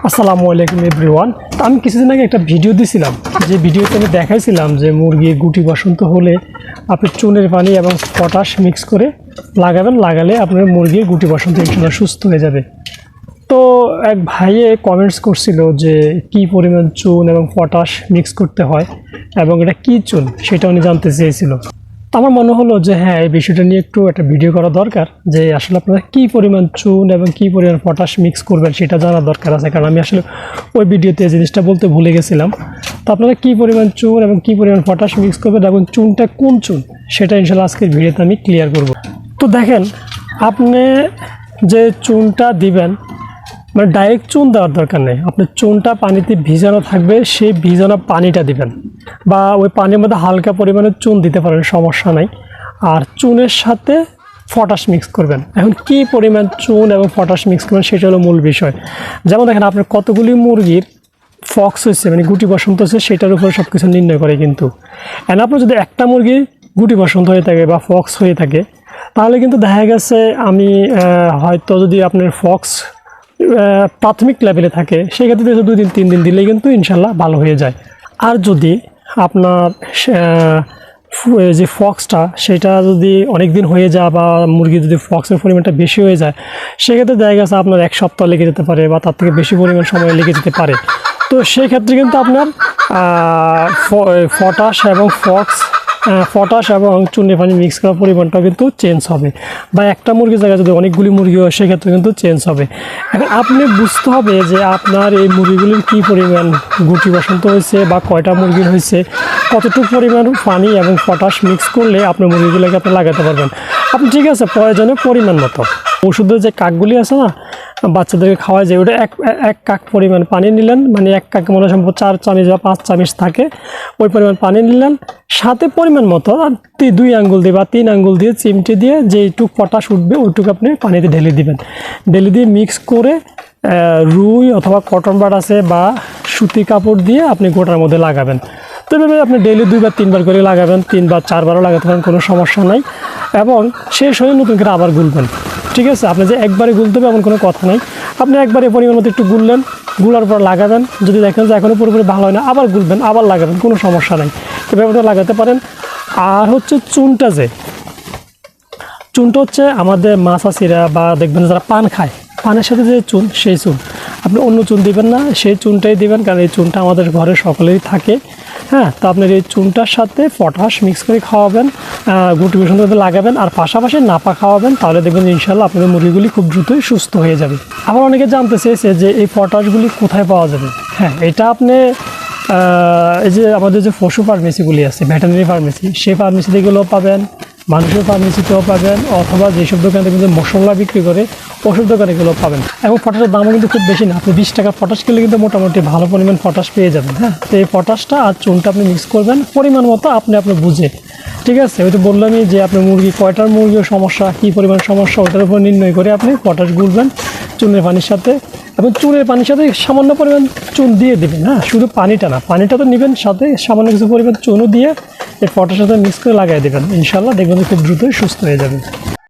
আসসালামু আলাইকুম এভরিওয়ান। আমি কিছুদিন আগে একটা ভিডিও দিছিলাম। যে ভিডিওতে আমি দেখাইছিলাম যে মুরগির গুটি, বসন্ত হলে আপনি চুনের পানি এবং পটাশ মিক্স করে লাগাবেন, লাগালে আপনার মুরগির গুটি, বসন্ত ইনশাল্লাহ সুস্থ হয়ে যাবে। তো এক ভাইয়ে কমেন্টস করছিল যে কি পরিমাণ চুন এবং পটাশ মিক্স করতে হয় এবং এটা কি চুন সেটা উনি জানতে চেয়েছিল। তো আমার মনে হলো যে হ্যাঁ এই বিষয়টা নিয়ে একটু একটা ভিডিও করা দরকার যে, আসলে আপনারা কী পরিমাণ চুন এবং কী পরিমাণ পটাশ মিক্স করবেন সেটা জানার দরকার আছে। কারণ আমি আসলে ওই ভিডিওতে জিনিসটা বলতে ভুলে গেছিলাম, তো আপনারা কী পরিমাণ চুন এবং কী পরিমাণ পটাশ মিক্স করবেন এবং চুনটা কোন চুন সেটা ইনশাল্লাহ আজকের ভিডিওতে আমি ক্লিয়ার করব। তো দেখেন, আপনি যে চুনটা দিবেন মানে ডাইরেক্ট চুন দেওয়ার দরকার নেই। আপনি চুনটা পানিতে ভিজানো থাকবে, সেই ভিজানো পানিটা দিবেন। বা ওই পানির মধ্যে হালকা পরিমাণে চুন দিতে পারেন, সমস্যা নাই। আর চুনের সাথে পটাশ মিক্স করবেন। এখন কি পরিমাণ চুন এবং ফটাশ মিক্স করবেন সেটা হলো মূল বিষয়। যেমন দেখেন, আপনার কতগুলি মুরগির ফক্স হয়েছে মানে গুটি বসন্ত হয়েছে সেটার উপরে সব কিছু নির্ণয় করে কিন্তু। এখন আপনার যদি একটা মুরগি গুটি বসন্ত হয়ে থাকে বা ফক্স হয়ে থাকে, তাহলে কিন্তু দেখা গেছে আমি হয়তো যদি আপনার ফক্স প্রাথমিক লেভেলে থাকে সেক্ষেত্রে যদি দুই দিন তিন দিন দিলেই কিন্তু ইনশাল্লাহ ভালো হয়ে যায়। আর যদি আপনার যে ফক্সটা সেটা যদি অনেক দিন হয়ে যায় বা মুরগি যদি ফক্সের পরিমাণটা বেশি হয়ে যায় সেক্ষেত্রে দেখা গেছে আপনার এক সপ্তাহ লেগে যেতে পারে বা তার থেকে বেশি পরিমাণ সময় লেগে যেতে পারে। তো সেক্ষেত্রে কিন্তু আপনার আহ, ফ- পটাশ এবং ফক্স পটাশ এবং চুনে পানি মিক্স করার পরিমাণটা কিন্তু চেঞ্জ হবে। বা একটা মুরগির জায়গায় যদি অনেকগুলি মুরগি হয়, সেক্ষেত্রে কিন্তু চেঞ্জ হবে। এখন আপনি বুঝতে হবে যে আপনার এই মুরগিগুলির কি পরিমাণ গুটি বসন্ত হয়েছে বা কয়টা মুরগির হয়েছে, কতটুকু পরিমাণ পানি এবং পটাশ মিক্স করলে আপনি মুরগিগুলোকে আপনি লাগাতে পারবেন। আপনি ঠিক আছে প্রয়োজনে পরিমাণ মতো। ওষুধের যে কাকগুলি আছে না, বাচ্চাদেরকে খাওয়া যায়, ওটা এক এক কাক পরিমাণ পানি নিলেন মানে এক কাক মনে সম্ভব চার চামিচ বা পাঁচ চামিচ থাকে, ওই পরিমাণ পানি নিলেন, সাথে পরিমাণ মতো দুই আঙ্গুল দিয়ে বা তিন আঙ্গুল দিয়ে চিমটে দিয়ে যেইটুক পটাশ উঠবে, ওইটুকু আপনি পানিতে ঢেলে দিবেন। ঢেলে দিয়ে মিক্স করে রুই অথবা কটন বাট আছে বা সুতি কাপড় দিয়ে আপনি গোটার মধ্যে লাগাবেন। তো এভাবে আপনি ডেইলি দুইবার, তিনবার করে লাগাবেন, তিনবার, চারবারও লাগাতে পারেন, কোনো সমস্যা নাই। এবং শেষ হয়ে নতুন করে আবার গুলবেন। ঠিক আছে? আপনি যে একবারে গুলতে হবে এমন কোনো কথা নাই। আপনি একবারে পরিমাণ মতো একটু গুললেন, গুলার পর লাগাবেন। যদি দেখেন যে এখনও পুরোপুরি ভালো হয় না, আবার গুলবেন, আবার লাগাবেন, কোনো সমস্যা নাই। এভাবে লাগাতে পারেন। আর হচ্ছে চুনটা যে, চুনটা হচ্ছে আমাদের মাছাসিরা বা দেখবেন যারা পান খায়, পানের সাথে যে চুন, সেই চুন। আপনি অন্য চুন দিবেন না, সেই চুনটাই দিবেন, কারণ এই চুনটা আমাদের ঘরে সকলেই থাকে। হ্যাঁ তো আপনার এই চুনটার সাথে পটাশ মিক্স করে খাওয়াবেন। গুটি মধ্যে লাগাবেন আর পাশাপাশি নাপা খাওয়াবেন, তাহলে দেখবেন ইনশাল্লাহ আপনাদের মুরগিগুলি খুব দ্রুতই সুস্থ হয়ে যাবে। আবার অনেকে জানতে চেয়েছে যে এই পটাশগুলি কোথায় পাওয়া যাবে? হ্যাঁ এটা আপনি এই যে আমাদের যে পশু ফার্মেসিগুলি আছে ভেটেনারি ফার্মেসি, সেই ফার্মেসি থেকেও পাবেন, মানুষের ফার্মেসিতেও পাবেন, অথবা যেসব দোকানে যে মশলা বিক্রি করে, ওষুধ দোকানে এগুলো পাবেন। এবং পটাশের দামও কিন্তু খুব বেশি না, আপনি বিশ টাকা পটাশ কিনলে কিন্তু মোটামুটি ভালো পরিমাণ পটাশ পেয়ে যাবেন হ্যাঁ? তো এই পটাশটা আর চুনটা আপনি মিক্স করবেন, পরিমাণ মতো আপনি আপনি বুঝে ঠিক আছে? ওই তো বললামই যে আপনার মুরগি কয়টার মুরগির সমস্যা, কী পরিমাণ সমস্যা, ওটার উপর নির্ণয় করে আপনি পটাশ গুলবেন চুনের পানির সাথে। এবং চুনের পানির সাথে সামান্য পরিমাণ চুন দিয়ে দেবেন হ্যাঁ শুধু পানিটা না, পানিটা তো নেবেন সাথে সামান্য কিছু পরিমাণ চুনও দিয়ে এর পটার সাথে মিক্স করে লাগাই দেবেন। ইনশাল্লাহ দেখবেন খুব দ্রুতই সুস্থ হয়ে যাবে।